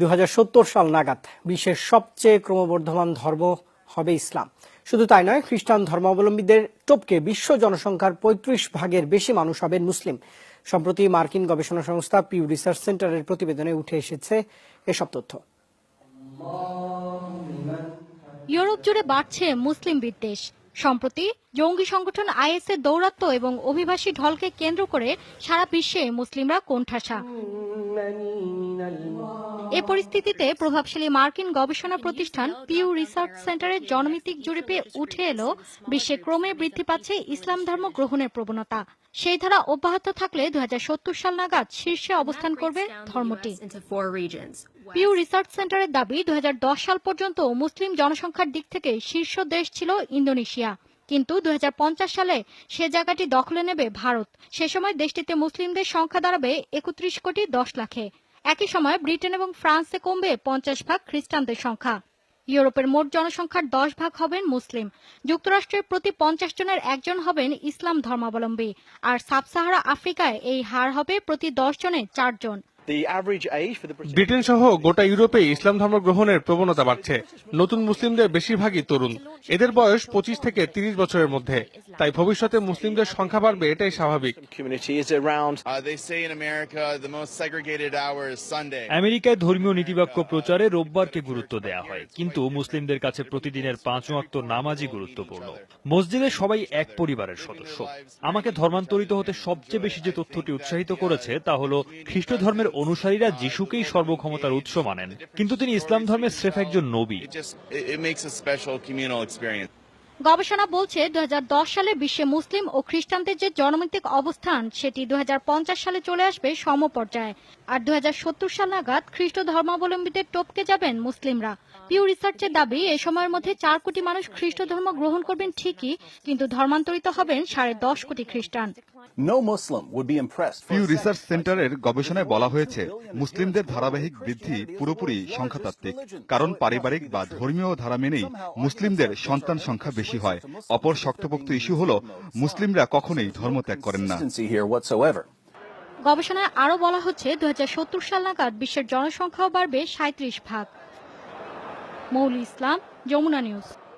দু হাজার সত্তর সাল নাগাদ বিশ্বের সবচেয়ে ক্রমবর্ধমান ধর্ম হবে ইসলাম। শুধু তাই নয়, খ্রিস্টান ধর্মাবলম্বীদের টপকে বিশ্ব জনসংখ্যার পঁয়ত্রিশ ভাগের বেশি মানুষ হবেন মুসলিম। সম্প্রতি মার্কিন গবেষণা সংস্থা পিউ রিসার্চ সেন্টারের প্রতিবেদনে উঠে এসেছে এসব তথ্য। ইউরোপ জুড়ে বাড়ছে মুসলিম বিদ্বেষ। সম্প্রতি জঙ্গি সংগঠন আইএস এর দৌরাত্ম্য এবং অভিবাসী ঢলকে কেন্দ্র করে সারা বিশ্বে মুসলিমরা কোণঠাসা। এ পরিস্থিতিতে প্রভাবশালী মার্কিন গবেষণা প্রতিষ্ঠান পিউ রিসার্চ সেন্টারের জনমিতিক জরিপে উঠে এলো, বিশ্বে ক্রমে বৃদ্ধি পাচ্ছে ইসলাম ধর্ম গ্রহণের প্রবণতা। সেই ধারা অব্যাহত থাকলে দু সাল নাগাদ শীর্ষে অবস্থান করবে ধর্মটি. পিউ রিসার্চ সেন্টারের দাবি দুই হাজার দশ সাল পর্যন্ত মুসলিম জনসংখ্যার দিক থেকে শীর্ষ দেশ ছিল ইন্দোনেশিয়া। কিন্তু দুই হাজার পঞ্চাশ সালে সে জায়গাটি দখলে নেবে ভারত। সে সময় দেশটিতে মুসলিমদের সংখ্যা দাঁড়াবে একত্রিশ কোটি দশ লাখে। একই সময় ব্রিটেন এবং ফ্রান্সে কমবে পঞ্চাশ ভাগ খ্রিস্টানদের সংখ্যা। ইউরোপের মোট জনসংখ্যার দশ ভাগ হবেন মুসলিম। যুক্তরাষ্ট্রের প্রতি পঞ্চাশ জনের একজন হবেন ইসলাম ধর্মাবলম্বী। আর সাবসাহারা আফ্রিকায় এই হার হবে প্রতি দশ জনে চারজন ব্রিটেন সহ গোটা ইউরোপে ইসলাম ধর্ম গ্রহণের প্রবণতা বাড়ছে। নতুন মুসলিমদের বেশিরভাগই তরুণ। এদের বয়স পঁচিশ থেকে তিরিশ বছরের মধ্যে। তাই ভবিষ্যতে মুসলিমদের সংখ্যা বাড়বে এটাই স্বাভাবিক। Uh. আমেরিকায় ধর্মীয় নীতিবাক্য প্রচারে রোববারকে গুরুত্ব দেয়া হয়। কিন্তু মুসলিমদের কাছে প্রতিদিনের পাঁচ ওয়াক্ত নামাজই গুরুত্বপূর্ণ। মসজিদে সবাই এক পরিবারের সদস্য। আমাকে ধর্মান্তরিত হতে সবচেয়ে বেশি যে তথ্যটি উৎসাহিত করেছে তা হলো খ্রিস্ট ধর্মের অনুসারীরা যিশুকেই সর্বক্ষমতার উৎস মানেন। কিন্তু তিনি ইসলাম ধর্মের স্রেফ একজন নবী। Experience. গবেষণা বলছে দু সালে বিশ্বে মুসলিম ও খ্রিস্টানদের যে জনমিত্তিক অবস্থান, সেটি দু সালে চলে আসবে সমপর্যায়ে। আর দুই হাজার সত্তর সাল নাগাদ খ্রিস্ট ধর্মাবলম্বীদের টপকে যাবেন মুসলিমরা। পিউ রিসার্চের দাবি, এ সময়ের মধ্যে চার কোটি মানুষ খ্রিস্ট ধর্ম গ্রহণ করবেন ঠিকই, কিন্তু ধর্মান্তরিত হবেন সাড়ে দশ কোটি খ্রিস্টান। No Muslim would be impressed. Pew research সেন্টারের গবেষণায় বলা হয়েছে মুসলিমদের ধারাবাহিক বৃদ্ধি পুরোপুরি সংখ্যাতাত্ত্বিক কারণ পারিবারিক বা ধর্মীয় ধারা মেনেই মুসলিমদের সন্তান সংখ্যা বেশি হয়। অপর শক্তপোক্ত ইস্যু হল মুসলিমরা কখনোই ধর্মত্যাগ করেন না. গবেষণায় আরও বলা হচ্ছে দু হাজার সত্তর সাল নাগাদ বিশ্বের জনসংখ্যাও বাড়বে সাঁত্রিশ ভাগ। মৌলি ইসলাম যমুনা নিউজ।